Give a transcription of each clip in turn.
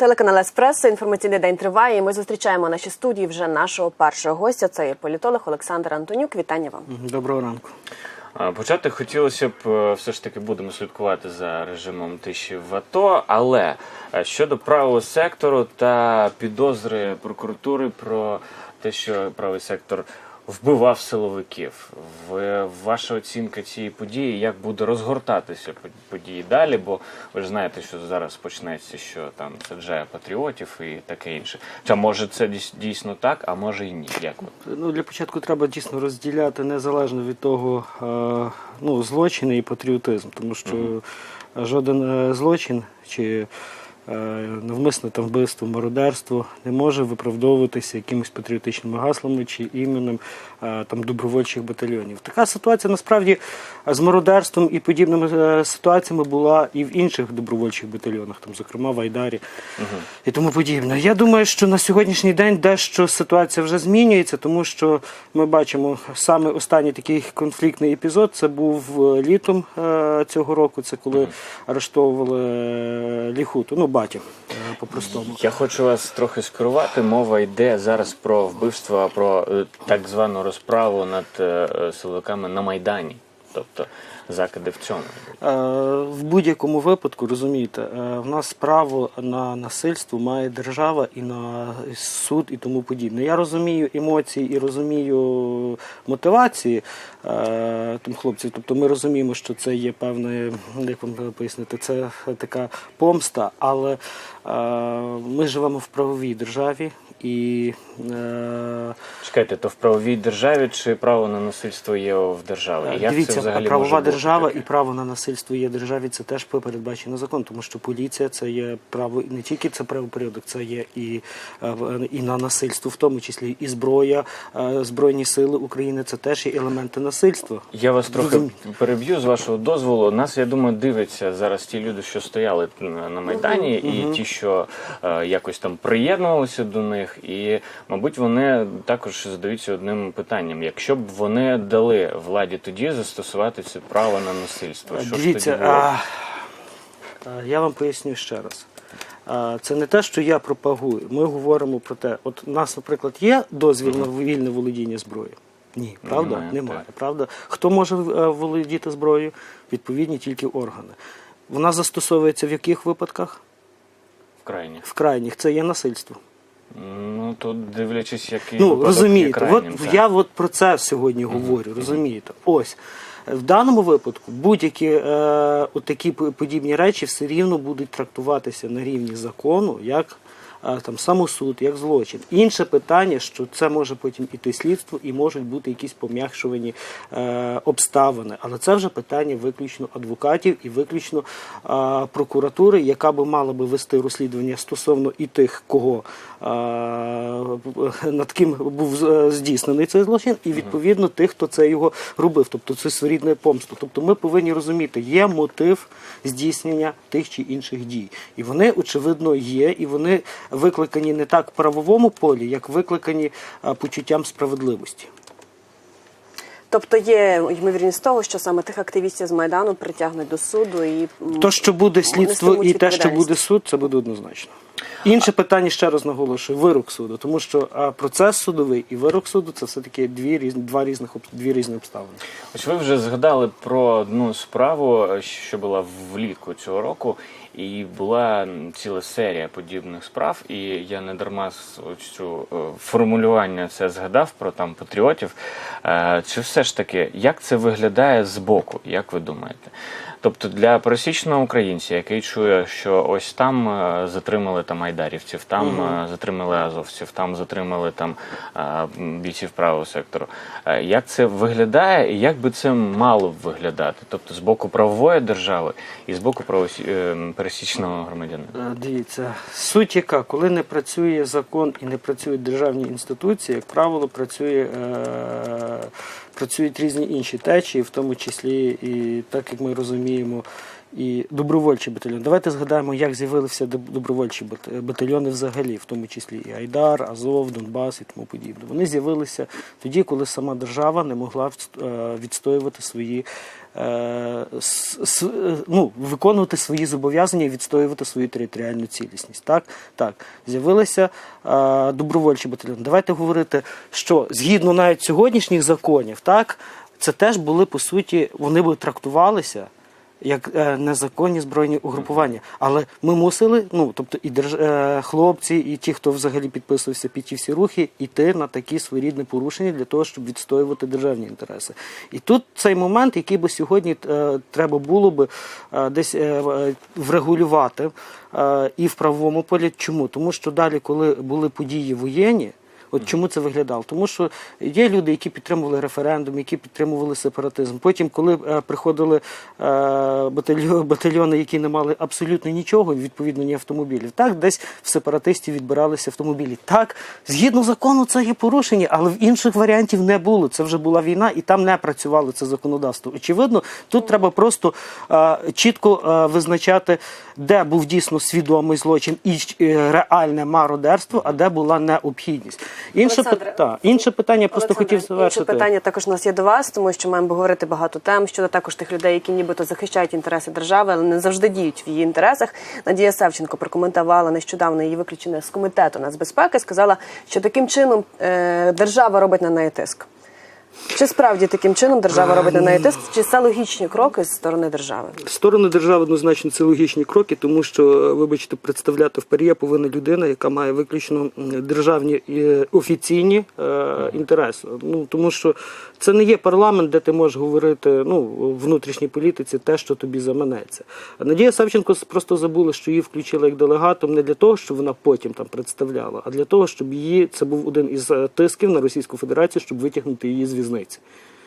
Телеканал Еспресо, інформаційний день триває. і Ми зустрічаємо в нашій студії вже нашого першого гостя. Це є політолог Олександр Антонюк. Вітання вам. Доброго ранку. Почати хотілося б е, все ж таки будемо слідкувати за режимом тиші в АТО, але е, щодо правого сектору та підозри прокуратури про те, що правий сектор вбивав силовиків. В ваша оцінка цієї події, як буде розгортатися по- події далі? Бо ви ж знаєте, що зараз почнеться, що там саджає патріотів і таке інше. Чи може це дійс- дійсно так, а може і ні? Як? Ну, для початку треба дійсно розділяти незалежно від того е, ну, злочини і патріотизм, тому що жоден е, злочин чи навмисне там вбивство, мародерство не може виправдовуватися якимись патріотичними гаслами чи іменем е, там добровольчих батальйонів. Така ситуація насправді е, з мародерством і подібними е, ситуаціями була і в інших добровольчих батальйонах, там, зокрема в Айдарі і тому подібне. Я думаю, що на сьогоднішній день дещо ситуація вже змінюється, тому що ми бачимо саме останній такий конфліктний епізод. Це був е, літом е, цього року. Це коли арештовували е, ліхуту, ну батьків е, по-простому. Я хочу вас трохи скерувати. Мова йде зараз про вбивство, про е, так звану розправу над силовиками на Майдані. Тобто закиди в цьому. Е, В будь-якому випадку, розумієте, е, в нас право на насильство має держава і на суд і тому подібне. Я розумію емоції і розумію мотивації е, там хлопців. Тобто ми розуміємо, що це є певне, як вам пояснити, це така помста, але ми живемо в правовій державі і Чекайте, то в правовій державі чи право на насильство є в державі? І Як це Е, Дивіться, взагалі правова може держава таке? і право на насильство є в державі. Це теж передбачено закон, тому що поліція це є право не тільки це правопорядок, це є і, е, і на насильство, в тому числі і зброя, е, збройні сили України. Це теж є елементи насильства. Я вас трохи Розумію. переб'ю з вашого дозволу. Нас, я думаю, дивляться зараз ті люди, що стояли на Майдані, і ті, що е, якось там приєднувалися до них. І, мабуть, вони також задаються одним питанням: якщо б вони дали владі тоді застосувати це право на насильство, що ж Дивіться, тоді було? а, я вам поясню ще раз. А, Це не те, що я пропагую. Ми говоримо про те, от у нас, наприклад, є дозвіл на вільне володіння зброєю? Ні, правда? Немає, Немає, так. правда? Хто може е, володіти зброєю? Відповідні тільки органи. Вона застосовується в яких випадках? в крайніх. В крайніх це є насильство. Ну тут дивлячись, який Ну розумієте, от я от про це сьогодні говорю. Розумієте, ось в даному випадку будь-які е, такі подібні речі все рівно будуть трактуватися на рівні закону як. Там самосуд, як злочин. Інше питання, що це може потім іти слідство і можуть бути якісь пом'якшувані е, обставини. Але це вже питання виключно адвокатів і виключно е, прокуратури, яка би мала би вести розслідування стосовно і тих, кого е, над ким був е, здійснений цей злочин, і відповідно тих, хто це його робив. Тобто це своєрідне помсту. Тобто ми повинні розуміти, є мотив здійснення тих чи інших дій. І вони, очевидно, є, і вони викликані не так в правовому полі, як викликані е, почуттям справедливості. Тобто є ймовірність того, що саме тих активістів з майдану притягнуть до суду і То, що буде слідство і те, що буде суд, це буде однозначно. Інше питання ще раз наголошую: вирок суду, тому що процес судовий і вирок суду це все таки дві різні два різних дві різні обставини. Ось ви вже згадали про одну справу, що була влітку цього року, і була ціла серія подібних справ. І я не дарма цю е, формулювання це згадав про там патріотів. Е, Чи все ж таки, як це виглядає збоку, як ви думаєте? Тобто для пересічного українця, який чує, що ось там е, затримали там айдарівців, там е, затримали азовців, там затримали там бійців правого сектору. Як це виглядає, і як би це мало б виглядати? Тобто з боку правової держави і з боку правосі- пересічного громадянина? Е, Дивіться, суть яка, коли не працює закон і не працюють державні інституції, як правило, працює, е, працюють різні інші течії, в тому числі і так як ми розуміємо, і добровольчий батальйон. Давайте згадаємо, як з'явилися добровольчі бат- батальйони взагалі, в тому числі і Айдар, Азов, Донбас і тому подібне. Вони з'явилися тоді, коли сама держава не могла е, відстоювати свої. е, Ну, виконувати свої зобов'язання і відстоювати свою територіальну цілісність. Так, так. З'явилися е, добровольчі батальйони. Давайте говорити, що згідно навіть сьогоднішніх законів, так, це теж були по суті, вони би трактувалися як е, незаконні збройні угрупування. Але ми мусили, ну тобто і держ... е, хлопці, і ті, хто взагалі підписувався під ті всі рухи, йти на такі своєрідні порушення для того, щоб відстоювати державні інтереси. І тут цей момент, який би сьогодні е, треба було би десь врегулювати і в правовому полі. Чому? Тому що далі, коли були події воєнні. От чому це виглядало? Тому що є люди, які підтримували референдум, які підтримували сепаратизм. Потім, коли е, приходили е, батальйони, які не мали абсолютно нічого, відповідно, ні автомобілів, так десь в сепаратистів відбиралися автомобілі. Так, згідно закону, це є порушення, але в інших варіантів не було. Це вже була війна, і там не працювало це законодавство. Очевидно, тут треба просто е, чітко визначати, де був дійсно свідомий злочин і реальне мародерство, а де була необхідність. Інше, Олександре, інше питання, просто Олександре, хотів завершити. Інше питання також у нас є до вас, тому що маємо говорити багато тем щодо також тих людей, які нібито захищають інтереси держави, але не завжди діють в її інтересах. Надія Савченко прокоментувала нещодавно її виключення з комітету нацбезпеки. Сказала, що таким чином е, держава робить на неї тиск. Чи справді таким чином держава робить на неї тиск? Чи це логічні кроки з сторони держави? Сторони держави однозначно це логічні кроки, тому що, вибачте, представляти в ПАРЄ повинна людина, яка має виключно державні е, офіційні е, інтереси. Ну тому що це не є парламент, де ти можеш говорити ну внутрішній політиці те, що тобі заманеться. А Надія Савченко просто забула, що її включили як делегатом не для того, щоб вона потім там представляла, а для того, щоб її це був один із е, тисків на Російську Федерацію, щоб витягнути її з в'язниці.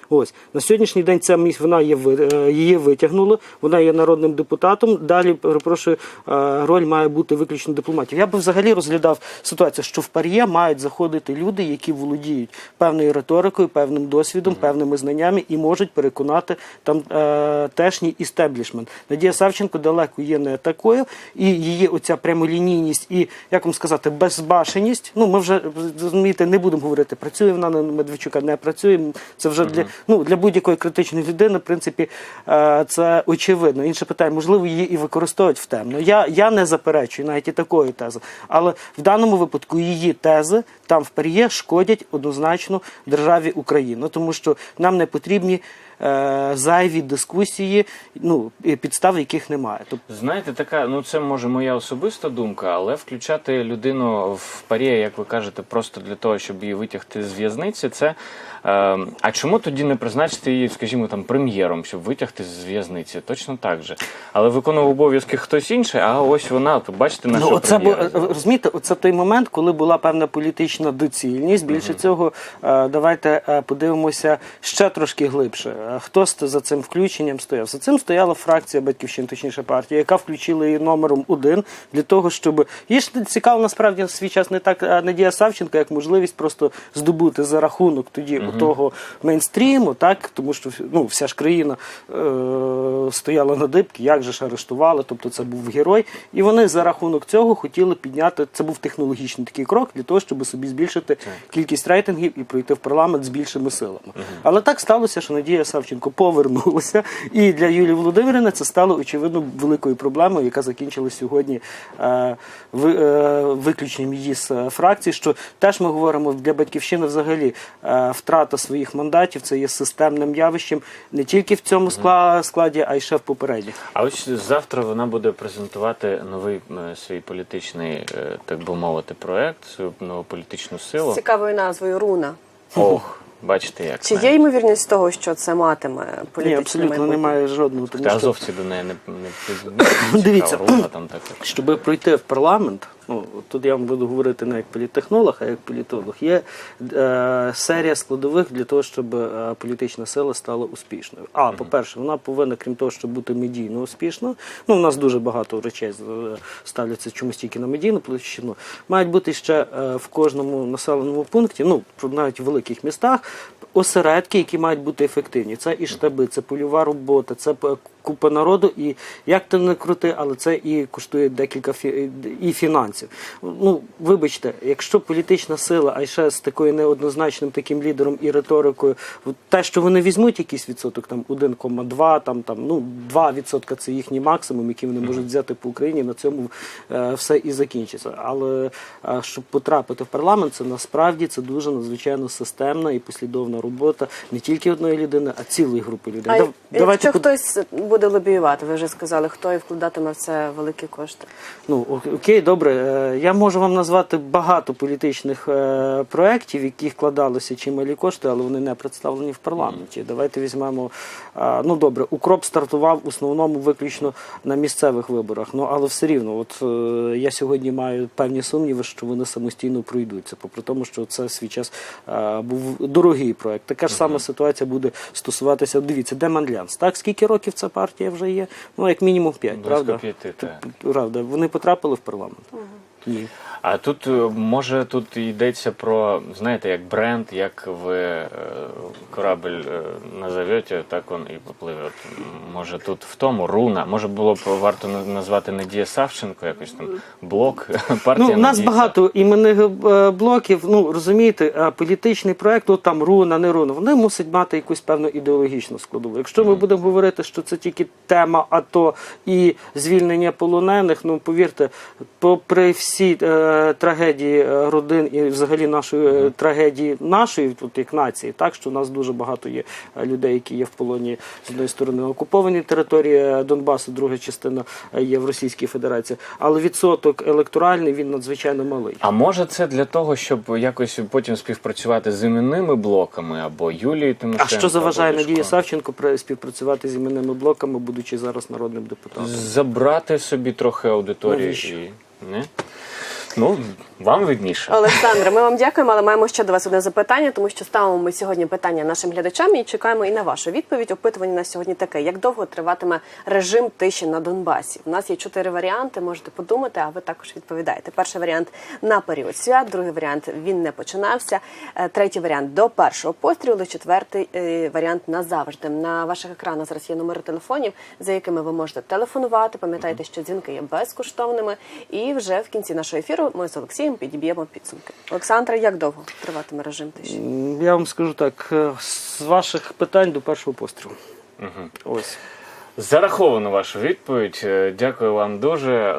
Ось на сьогоднішній день ця місць вона є е, її витягнули. Вона є народним депутатом. Далі перепрошую, е, роль має бути виключно дипломатів. Я би взагалі розглядав ситуацію, що в пар'є мають заходити люди, які володіють певною риторикою, певним досвідом, певними знаннями і можуть переконати там е, тешній істеблішмент. Надія Савченко далеко є не такою, і її оця прямолінійність і як вам сказати, безбашеність. Ну ми вже розумієте, не будемо говорити, працює вона на Медведчука, не працює. Це вже для ну для будь-якої критичної людини, в принципі, е, це очевидно. Інше питання, можливо, її і використовують в темно. Я, я не заперечую навіть і такої тези, але в даному випадку її тези там в пер'є шкодять однозначно державі Україна, тому що нам не потрібні. Е, Зайві дискусії, ну підстав, яких немає. Тобто Знаєте, така, ну це може моя особиста думка, але включати людину в парі, як ви кажете, просто для того, щоб її витягти з в'язниці, це. Е, а чому тоді не призначити її, скажімо, там прем'єром, щоб витягти з в'язниці? Точно так же. Але виконував обов'язки хтось інший, а ось вона, от бачите, наша Ну, оце бу- прем'єра. розумієте, оце той момент, коли була певна політична доцільність. Більше цього, е, давайте е, подивимося ще трошки глибше. Хто за цим включенням стояв? За цим стояла фракція Батьківщин, точніше партія, яка включила її номером один для того, щоб їй ж цікаво насправді в свій час не так Надія Савченко, як можливість просто здобути за рахунок тоді того мейнстріму, так тому що ну вся ж країна е, стояла на дибки, як же ж арештували, тобто це був герой. І вони за рахунок цього хотіли підняти. Це був технологічний такий крок для того, щоб собі збільшити кількість рейтингів і пройти в парламент з більшими силами. Але так сталося, що Надія Савченко повернулася, і для Юлії Володимирівни це стало очевидно великою проблемою, яка закінчилась сьогодні е, ви- е, виключенням її з е, фракції. Що теж ми говоримо для батьківщини взагалі е, втрата своїх мандатів це є системним явищем не тільки в цьому скла- складі, а й ще в попередніх. А ось завтра вона буде презентувати новий свій політичний, так би мовити, проект, свою нову політичну З силу. цікавою назвою Руна. Ох, бачите, як Чи навіть. є ймовірність того, що це матиме Ні, абсолютно майбутнє? немає жодного. Тому Та що азовці до неї не, не, не Дивіться. цікаво, там також. Щоб пройти в парламент, ну тут я вам буду говорити не як політтехнолог, а як політолог, є е, серія складових для того, щоб е, політична сила стала успішною. А по-перше, вона повинна, крім того, щоб бути медійно успішною. Ну, у нас дуже багато речей е, ставляться чомусь тільки на медійну площину. Мають бути ще е, в кожному населеному пункті, ну навіть в великих містах. Осередки, які мають бути ефективні, це і штаби, це польова робота, це п- купа народу, і як ти не крути, але це і коштує декілька фі- і фінансів. Ну, вибачте, якщо політична сила, а ще з такою неоднозначним таким лідером і риторикою, те, що вони візьмуть якийсь відсоток, там 1,2, там, там, ну, 2 відсотка це їхній максимум, який вони можуть взяти по Україні, на цьому е, все і закінчиться. Але е, щоб потрапити в парламент, це насправді це дуже надзвичайно системна і послідовна робота не тільки одної людини, а цілої групи людей. А Дав- якщо хтось буде лобіювати, ви вже сказали, хто і вкладатиме в це великі кошти. Ну окей, добре. Е, Я можу вам назвати багато політичних е, проєктів, в які вкладалися чималі кошти, але вони не представлені в парламенті. Давайте візьмемо. е, Ну добре, укроп стартував в основному виключно на місцевих виборах. Ну але все рівно, от я сьогодні маю певні сумніви, що вони самостійно пройдуться. Попри тому, що це свій час був дорогий проект. Така ж сама ситуація буде стосуватися. Дивіться, де Манлянс? Так скільки років ця партія вже є? Ну як мінімум п'ять, Близько правда? п'яти, так. Правда, вони потрапили в парламент? А тут е, може тут йдеться про знаєте, як бренд, як ви е, корабль е, назовете, так він і попливе. От, може тут в тому руна. Може було б варто назвати Надія Савченко, якось там блок партія. Ну, у нас Надії багато іменних блоків. Ну розумієте, політичний проект, от там руна, не руна, вони мусять мати якусь певну ідеологічну складову. Якщо ми будемо говорити, що це тільки тема АТО і звільнення полонених, ну повірте, попри всі е, трагедії е, родин і взагалі нашої е, трагедії нашої, тут як нації, так що у нас дуже багато є е, людей, які є в полоні з одної сторони окуповані території Донбасу, друга частина є в Російській Федерації, але відсоток електоральний він надзвичайно малий. А може це для того, щоб якось потім співпрацювати з іменними блоками або Юлією А що заважає Надії Савченко співпрацювати з іменними блоками, будучи зараз народним депутатом? Забрати собі трохи аудиторії Навіщо? І не? Ну, вам видніше. Олександре, ми вам дякуємо, але маємо ще до вас одне запитання, тому що ставимо ми сьогодні питання нашим глядачам і чекаємо і на вашу відповідь. Опитування на сьогодні таке: як довго триватиме режим тиші на Донбасі? У нас є чотири варіанти. Можете подумати, а ви також відповідаєте. Перший варіант на період свят, другий варіант він не починався. е, Третій варіант до першого пострілу. Четвертий е, варіант назавжди. На ваших екранах зараз є номери телефонів, за якими ви можете телефонувати. Пам'ятайте, що дзвінки є безкоштовними. І вже в кінці нашого ефіру ми з Олексієм підіб'ємо підсумки. Олександра, як довго триватиме режим тиші? Я вам скажу так: е, з ваших питань до першого пострілу. Ось. Зараховано вашу відповідь. Е, Дякую вам дуже.